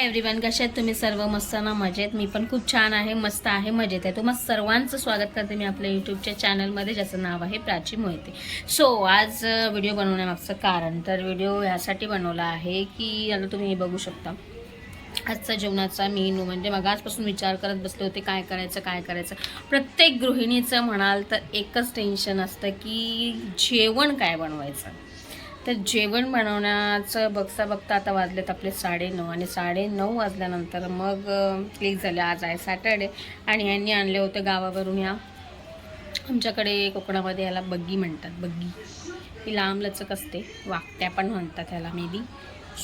Everyone कशा आहेत तुम्ही सर्व? मस्त ना? मजेत? मी पण खूप छान आहे मस्त आहे मजेत आहे. तुम्हाला सर्वांचं स्वागत करते मी आपल्या यूट्यूबच्या चॅनलमध्ये ज्याचं नाव आहे प्राची मोहिते. सो आज व्हिडिओ बनवण्यामागचं कारण तर व्हिडिओ यासाठी बनवला आहे की आता तुम्ही हे बघू शकता. आजचा जेवणाचा मेनू म्हणजे मग आजपासून विचार करत बसले होते काय करायचं काय करायचं. प्रत्येक गृहिणीचं म्हणाल तर एकच टेन्शन असतं की जेवण काय बनवायचं? तर जेवण बनवण्याचं बघता बघता आता वाजलेत आपले साडेनऊ आणि साडेनऊ वाजल्यानंतर मग क्लिक झाले आज आहे सॅटर्डे आणि यांनी आणले होते गावावरून ह्या. आमच्याकडे कोकणामध्ये याला बग्गी म्हणतात बग्गी. ही लांब लचक असते वाकत्या पण म्हणतात ह्याला मे बी.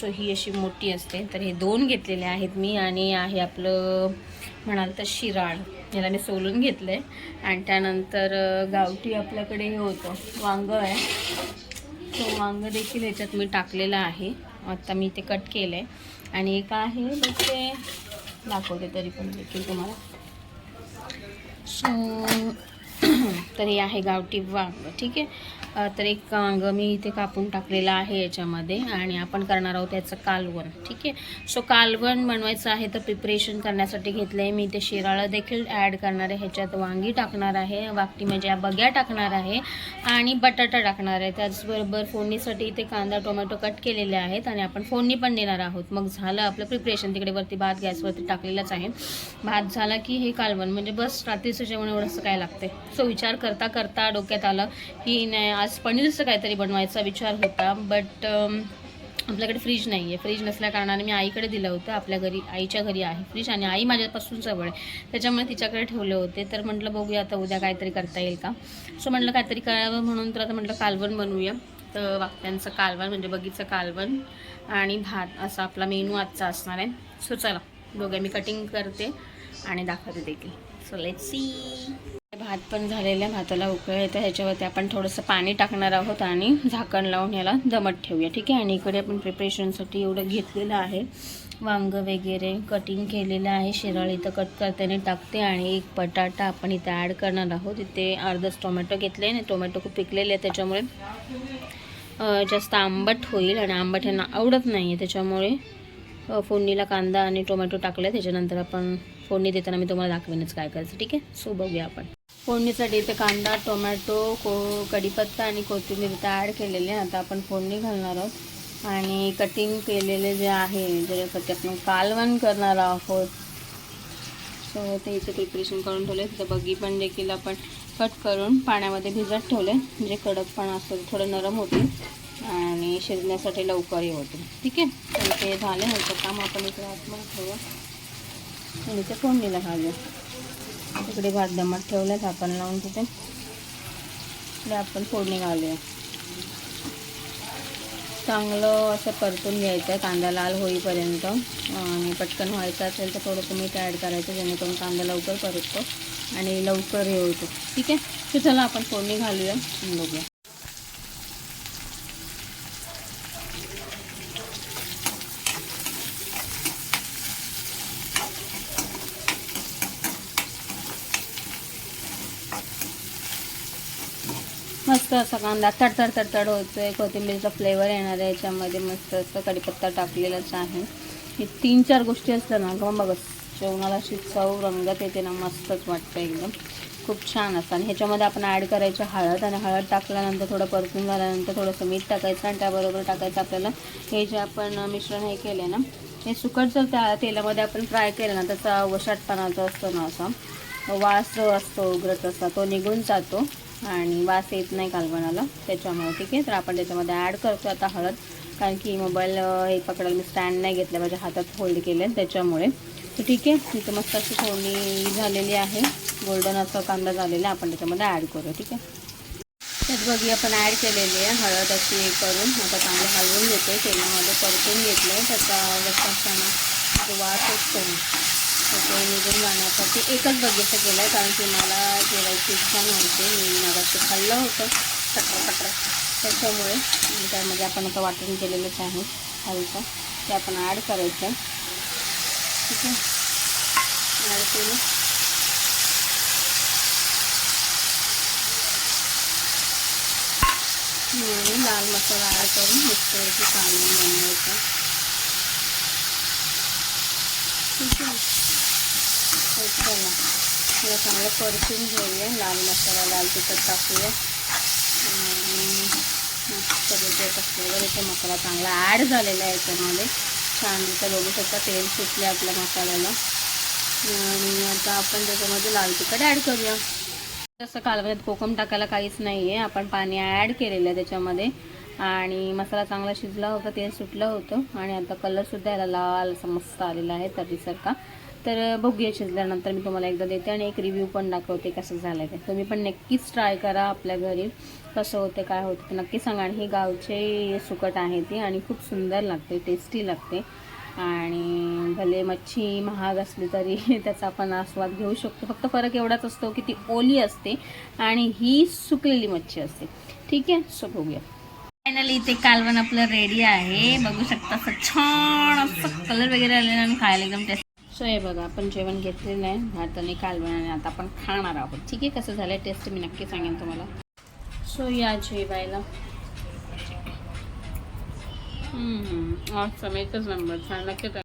सो ही अशी मोठी असते. तर हे दोन घेतलेले आहेत मी आणि आहे आपलं म्हणाल तर शिराळ. याला मी सोलून घेतलं आहे आणि त्यानंतर गावठी आपल्याकडे हे होतं वांगं आहे. तो वांग देखील ह्याच्यात मी टाकलेलं आहे. आता मी ते कट केलं आहे आणि एक आहे मग ते. दाखवते तरी पण देखील तुम्हाला. सो तर हे आहे गावठी वांग ठीक आहे? तर एक अंग मी इथे कापून टाकलेलं आहे याच्यामध्ये आणि आपण करणार आहोत याचं कालवण ठीक आहे? सो कालवण बनवायचं आहे तर प्रिपरेशन करण्यासाठी घेतलं आहे मी. ते शिराळं देखील ॲड करणार आहे. ह्याच्यात वांगी टाकणार आहे. वाकटी म्हणजे या बग्या टाकणार आहे आणि बटाटा टाकणार आहे. त्याचबरोबर फोडणीसाठी इथे कांदा टोमॅटो कट केलेले आहेत आणि आपण फोडणी पण देणार आहोत. मग झालं आपलं प्रिपरेशन तिकडे वरती भात गॅसवरती टाकलेलाच आहे. भात झाला की हे कालवण. म्हणजे बस रात्रीचं जेवण एवढंसं काय लागते सो विचार करता करता डोक्यात आलं की नाही आज पनीरचं काहीतरी बनवायचा विचार होता बट um, आपल्याकडे फ्रीज नाही आहे फ्रीज नसल्याकारणाने मी आईकडे दिलं होतं. आपल्या घरी आईच्या घरी आहे फ्रीज आणि आई माझ्यापासून जवळ आहे. त्याच्यामुळे तिच्याकडे ठेवले होते. तर म्हटलं बघूया आता उद्या काहीतरी करता येईल का? सो म्हटलं काहीतरी करावं म्हणून तर आता म्हटलं कालवण बनवूया. तर वाक्यांचं कालवण म्हणजे बगीचं कालवण आणि भात असा आपला मेनू आजचा असणार आहे. सो चला बघूया मी कटिंग करते आणि दाखवते देखील. सो लेट सी भात पण झालेल्या भाताला उकळ येतं ह्याच्यावरती आपण थोडंसं पाणी टाकणार आहोत आणि झाकण लावून ह्याला दमट ठेवूया. ठीक आहे? आणि इकडे आपण प्रिपरेशनसाठी एवढं घेतलेलं आहे. वांग वगैरे कटिंग केलेलं आहे. शिराळ इथं कट करताना टाकते आणि एक बटाटा आपण इथे ॲड करणार आहोत. इथे अर्धच टोमॅटो घेतले आणि टोमॅटो खूप पिकलेले आहे त्याच्यामुळे जास्त आंबट होईल आणि आंबट ह्यांना आवडत नाही आहे त्याच्यामुळे फोडणीला कांदा आणि टोमॅटो टाकले त्याच्यानंतर आपण फोडणी देताना मी तुम्हाला दाखवेनच काय करायचं. ठीक आहे? सो बघूया आपण. फोडणीसाठी इथे कांदा टोमॅटो को कढीपत्ता आणि कोथिंबीर इथं ॲड केलेले आहे. आता आपण फोडणी घालणार आहोत. आणि कटिंग केलेले जे आहे ज्याच्यासाठी आपण कालवण करणार आहोत. सो ते इथे प्रिपरेशन करून ठेवले तिथं बगी पण देखील आपण कट करून पाण्यामध्ये भिजत ठेवले म्हणजे कडकपणा असतो थोडं नरम होते. आणि शिजण्यासाठी लवकरही होतील ठीक आहे? ते झाले. नंतर काम आपण इकडे आतमध्ये ठेवू आणि ते फोडणीला घालूया. तिकडे भात दमट ठेवल्यात आपण लावून तिथे. इकडे आपण फोडणी घालूया. चांगलं असं परतून घ्यायचं आहे कांदा लाल होईपर्यंत. आणि पटकन व्हायचं असेल तर थोडं तुम्ही ॲड करायचं जेणेकरून कांदा लवकर परततो आणि लवकर हे होतो. ठीक आहे? तर चला आपण फोडणी घालूया बघूया. मस्त असा कांदा तडतड तडतड होतोय. कोथिंबीरचा फ्लेवर येणार आहे याच्यामध्ये. मस्त असं कढीपत्ता टाकलेलाच आहे. हे तीन चार गोष्टी असतात ना गं बघ जेवणाला अशी चव रंगत येते ना मस्तच वाटतं एकदम. खूप छान असतं. आणि ह्याच्यामध्ये आपण ॲड करायचं हळद. आणि हळद टाकल्यानंतर थोडं परतून झाल्यानंतर थोडंसं मीठ टाकायचं आणि त्याबरोबर टाकायचं आपल्याला हे जे आपण मिश्रण हे केलं ना हे सुकट जर त्या तेलामध्ये आपण फ्राय केलं ना त्याचा वशाटपणा जो असतो ना असा. वास जो असतो उग्रत असा तो निघून जातो आणि वास येत नाही कालवणाला. त्याच्यामुळे ठीक आहे. तर आपण त्याच्यामध्ये ॲड करतो आता हळद कारण की मोबाईल हे पकडायला मी स्टँड नाही घेतला माझ्या हातात होल्ड केलं त्याच्यामुळे. तर ठीक आहे. तिथं मस्त अशी फोडणी झालेली आहे. गोल्डन असा कांदा झालेला आहे. आपण त्याच्यामध्ये ॲड करू ठीक आहे. त्यात बघी आपण ॲड केलेली आहे हळद अशी हे करून. आता कांदा हलवून घेतो तेलामध्ये परतून घेतलं आहे त्याचा जसं असताना वास असतो तर निघून जाण्यासाठी एकच बगीचा केला आहे कारण की मला जेवायची इच्छा नव्हती. मी मगाशी खाल्लं होतं पटर पटरा त्याच्यामुळे त्यामध्ये आपण आता वाटण केलेलंच आहे हलकं. ते आपण ॲड करायचं. ठीक आहे? ॲड केलं म्हणून लाल मसाला ॲड करून मिक्स करायचं चांगलं बनवायचं. ठीक आहे? चला. मला चांगलं परतून घेऊया. लाल मसाला लाल तिखट टाकूया. मस्त इथे मसाला चांगला ॲड झालेला आहे याच्यामध्ये. छान इथं बघू शकता तेल सुटले आपल्या मसाल्याला. आणि आता आपण त्याच्यामध्ये लाल तिखट ॲड करूया. जसं कालव्यात कोकम टाकायला काहीच नाही आहे आपण पाणी ॲड केलेलं आहे त्याच्यामध्ये. आणि मसाला चांगला शिजला होता तेल सुटलं होतं. आणि आता कलरसुद्धा याला लाल असा मस्त आलेला आहे तर्रीसारखा तर बघूया शिजल्यानंतर मी तुम्हाला एकदा देते आणि एक रिव्ह्यू पण दाखवते कसं झालं आहे ते. तुम्ही पण नक्कीच ट्राय करा आपल्या घरी कसं होते काय होतं ते नक्की सांगा. आणि हे गावचे सुकट आहे ती आणि खूप सुंदर लागते टेस्टी लागते आणि भले मच्छी महाग असली तरी त्याचा आपण आस्वाद घेऊ शकतो. फक्त फरक एवढाच असतो की ती ओली असते आणि ही सुकलेली मच्छी असते. ठीक आहे? सो बघूया. फायनली इथे कालवण आपलं रेडी आहे. बघू शकता असं छान असं कलर वगैरे आलेला आणि खायला एकदम टेस्ट सो हे बघा आपण जेवण घेतलेलं आहे भाताने कालवण आणि आता आपण खाणार आहोत. ठीक आहे? कसं झालं टेस्ट मी नक्की सांगेन तुम्हाला. सो या जेवायला. हम्म, awesome. एकच नंबर छान. नक्की